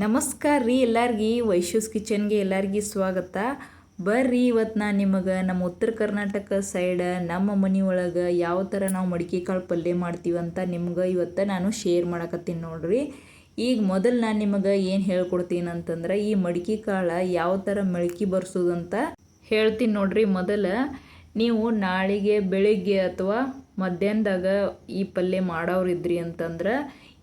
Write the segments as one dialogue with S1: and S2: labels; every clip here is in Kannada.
S1: ನಮಸ್ಕಾರ ರೀ ಎಲ್ಲಾರ್ಗಿ ವೈಶ್ಯೂಸ್ ಕಿಚನ್ಗೆ ಎಲ್ಲಾರ್ಗಿ ಸ್ವಾಗತ. ಬರ್ರಿ ಇವತ್ತು ನಾನು ನಿಮಗೆ ನಮ್ಮ ಉತ್ತರ ಕರ್ನಾಟಕ ಸೈಡ್, ನಮ್ಮ ಮನೆ ಒಳಗೆ ಯಾವ ಥರ ನಾವು ಮಡಿಕೆ ಕಾಳು ಪಲ್ಯ ಮಾಡ್ತೀವಿ ಅಂತ ನಿಮ್ಗೆ ಇವತ್ತು ನಾನು ಶೇರ್ ಮಾಡಕತ್ತೀನಿ ನೋಡ್ರಿ. ಈಗ ಮೊದಲು ನಾನು ನಿಮಗೆ ಏನು ಹೇಳ್ಕೊಡ್ತೀನಿ ಅಂತಂದ್ರೆ, ಈ ಮಡಿಕೆ ಕಾಳು ಯಾವ ಥರ ಮೆಳಕಿ ಬರ್ಸೋದಂತ ಹೇಳ್ತೀನಿ ನೋಡ್ರಿ ಮೊದಲು. ನೀವು ನಾಳೆಗೆ, ಬೆಳಿಗ್ಗೆ ಅಥವಾ ಮಧ್ಯಾಹ್ನದಾಗ ಈ ಪಲ್ಯ ಮಾಡೋರಿದ್ರಿ ಅಂತಂದ್ರೆ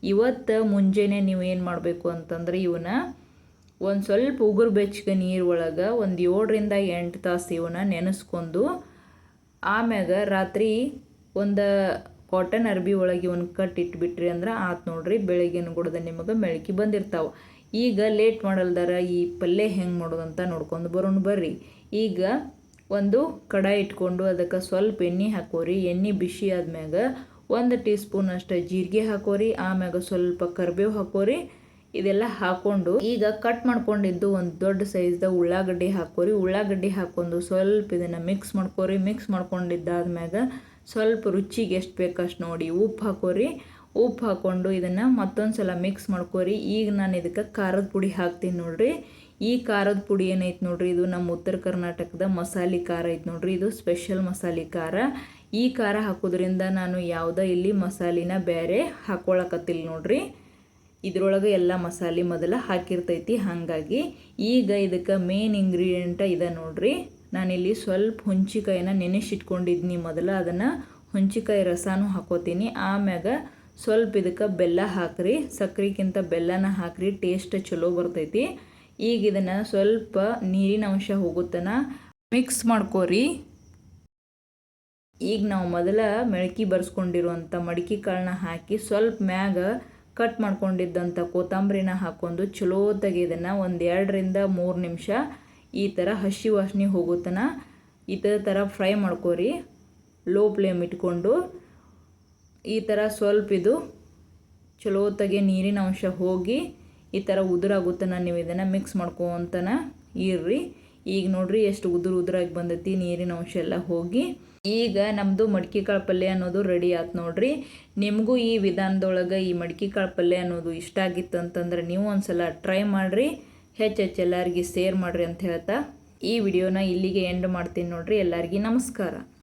S1: ಇವತ್ತು ಮುಂಜಾನೆ ನೀವು ಏನು ಮಾಡಬೇಕು ಅಂತಂದ್ರೆ ಇವನ್ನ ಒಂದು ಸ್ವಲ್ಪ ಉಗುರು ಬೆಚ್ಚಗೆ ನೀರು ಒಳಗೆ ಒಂದು ಏಳರಿಂದ ಎಂಟು ತಾಸು ಇವನ್ನ ನೆನೆಸ್ಕೊಂಡು ಆಮ್ಯಾಗ ರಾತ್ರಿ ಒಂದು ಕಾಟನ್ ಅರ್ಬಿ ಒಳಗೆ ಒಂದು ಕಟ್ ಇಟ್ಬಿಟ್ರಿ ಅಂದ್ರೆ ಆತು ನೋಡ್ರಿ ಬೆಳಗ್ಗಿನ ಗುಡ್ದ ನಿಮಗೆ ಮೆಳಕಿ ಬಂದಿರ್ತಾವೆ. ಈಗ ಲೇಟ್ ಮಾಡಲ್ದಾರ ಈ ಪಲ್ಯ ಹೆಂಗೆ ಮಾಡೋದಂತ ನೋಡ್ಕೊಂಡು ಬರೋಣ ಬರ್ರಿ. ಈಗ ಒಂದು ಕಡಾಯಿ ಇಟ್ಕೊಂಡು ಅದಕ್ಕೆ ಸ್ವಲ್ಪ ಎಣ್ಣೆ ಹಾಕೋರಿ. ಎಣ್ಣೆ ಬಿಸಿ ಆದ್ಮ್ಯಾಗ ಒಂದು ಟೀ ಸ್ಪೂನ್ ಅಷ್ಟು ಜೀರಿಗೆ ಹಾಕೋರಿ, ಆಮ್ಯಾಗ ಸ್ವಲ್ಪ ಕರ್ಬೇವು ಹಾಕೋರಿ, ಇದೆಲ್ಲ ಹಾಕೊಂಡು ಈಗ ಕಟ್ ಮಾಡ್ಕೊಂಡಿದ್ದು ಒಂದು ದೊಡ್ಡ ಸೈಜ್ದ ಉಳ್ಳಾಗಡ್ಡಿ ಹಾಕೋರಿ. ಉಳ್ಳಾಗಡ್ಡಿ ಹಾಕೊಂಡು ಸ್ವಲ್ಪ ಇದನ್ನು ಮಿಕ್ಸ್ ಮಾಡ್ಕೋರಿ. ಮಿಕ್ಸ್ ಮಾಡ್ಕೊಂಡಿದ್ದಾದ್ಮ್ಯಾಗ ಸ್ವಲ್ಪ ರುಚಿಗೆ ಎಷ್ಟು ಬೇಕಷ್ಟು ನೋಡಿ ಉಪ್ಪು ಹಾಕೋರಿ. ಉಪ್ಪು ಹಾಕ್ಕೊಂಡು ಇದನ್ನು ಮತ್ತೊಂದು ಸಲ ಮಿಕ್ಸ್ ಮಾಡ್ಕೋರಿ. ಈಗ ನಾನು ಇದಕ್ಕೆ ಖಾರದ ಪುಡಿ ಹಾಕ್ತೀನಿ ನೋಡ್ರಿ. ಈ ಖಾರದ ಪುಡಿ ಏನೈತೆ ನೋಡ್ರಿ? ಇದು ನಮ್ಮ ಉತ್ತರ ಕರ್ನಾಟಕದ ಮಸಾಲೆ ಖಾರ ಐತೆ ನೋಡ್ರಿ. ಇದು ಸ್ಪೆಷಲ್ ಮಸಾಲೆ ಖಾರ. ಈ ಖಾರ ಹಾಕೋದ್ರಿಂದ ನಾನು ಯಾವುದೇ ಇಲ್ಲಿ ಮಸಾಲಿನ ಬೇರೆ ಹಾಕೊಳಕತ್ತಿಲ್ಲ ನೋಡ್ರಿ. ಇದ್ರೊಳಗೆ ಎಲ್ಲ ಮಸಾಲೆ ಮೊದಲ ಹಾಕಿರ್ತೈತಿ. ಹಾಗಾಗಿ ಈಗ ಇದಕ್ಕೆ ಮೇನ್ ಇಂಗ್ರೀಡಿಯೆಂಟ ಇದೆ ನೋಡ್ರಿ. ನಾನಿಲ್ಲಿ ಸ್ವಲ್ಪ ಹುಂಚಿಕಾಯಿನ ನೆನೆಸಿಟ್ಕೊಂಡಿದ್ನಿ ಮೊದಲ. ಅದನ್ನು ಹುಂಚಿಕಾಯಿ ರಸನೂ ಹಾಕೋತೀನಿ. ಆಮ್ಯಾಗ ಸ್ವಲ್ಪ ಇದಕ್ಕೆ ಬೆಲ್ಲ ಹಾಕ್ರಿ. ಸಕ್ಕರೆಗಿಂತ ಬೆಲ್ಲನ ಹಾಕ್ರಿ. ಟೇಸ್ಟ್ ಚಲೋ ಬರ್ತೈತಿ. ಈಗ ಇದನ್ನು ಸ್ವಲ್ಪ ನೀರಿನ ಅಂಶ ಹೋಗುತ್ತನ ಮಿಕ್ಸ್ ಮಾಡ್ಕೋರಿ. ಈಗ ನಾವು ಮೊದಲ ಮೆಳಕಿ ಬರ್ಸ್ಕೊಂಡಿರುವಂಥ ಮಡಿಕೆ ಕಾಳನ್ನ ಹಾಕಿ ಸ್ವಲ್ಪ ಮ್ಯಾಗ ಕಟ್ ಮಾಡ್ಕೊಂಡಿದ್ದಂಥ ಕೊತ್ತಂಬರಿನ ಹಾಕ್ಕೊಂಡು ಚಲೋತ್ತಾಗಿ ಇದನ್ನು ಒಂದು ಎರಡರಿಂದ ಮೂರು ನಿಮಿಷ ಈ ಥರ ಹಸಿ ವಾಸನೆ ಹೋಗುತ್ತನ. ಈ ಥರ ಥರ ಫ್ರೈ ಮಾಡ್ಕೋರಿ. ಲೋ ಫ್ಲೇಮ್ ಇಟ್ಕೊಂಡು ಈ ಥರ ಸ್ವಲ್ಪ ಇದು ಚಲೋತ್ತಾಗೆ ನೀರಿನ ಅಂಶ ಹೋಗಿ ಈ ಥರ ಉದುರಾಗುತ್ತನ ನೀವು ಇದನ್ನು ಮಿಕ್ಸ್ ಮಾಡ್ಕೊತನ ಇರ್ರಿ. ಈಗ ನೋಡ್ರಿ ಎಷ್ಟು ಉದುರು ಉದುರಾಗಿ ಬಂದೈತಿ ನೀರಿನ ಅಂಶ ಎಲ್ಲ ಹೋಗಿ. ಈಗ ನಮ್ಮದು ಮಡ್ಕೆ ಕಾಳು ಪಲ್ಯ ಅನ್ನೋದು ರೆಡಿ ಆಯ್ತು ನೋಡ್ರಿ. ನಿಮಗೂ ಈ ವಿಧಾನದೊಳಗೆ ಈ ಮಡ್ಕೆ ಕಾಳು ಪಲ್ಯ ಅನ್ನೋದು ಇಷ್ಟ ಆಗಿತ್ತು ಅಂತಂದ್ರೆ ನೀವು ಒಂದ್ಸಲ ಟ್ರೈ ಮಾಡಿರಿ. ಹೆಚ್ಚು ಹೆಚ್ಚು ಎಲ್ಲರಿಗೆ ಶೇರ್ ಮಾಡಿರಿ ಅಂತ ಹೇಳ್ತಾ. ಈ ವಿಡಿಯೋನ ಇಲ್ಲಿಗೆ ಎಂಡ್ ಮಾಡ್ತೀನಿ ನೋಡ್ರಿ. ಎಲ್ಲರಿಗೂ ನಮಸ್ಕಾರ.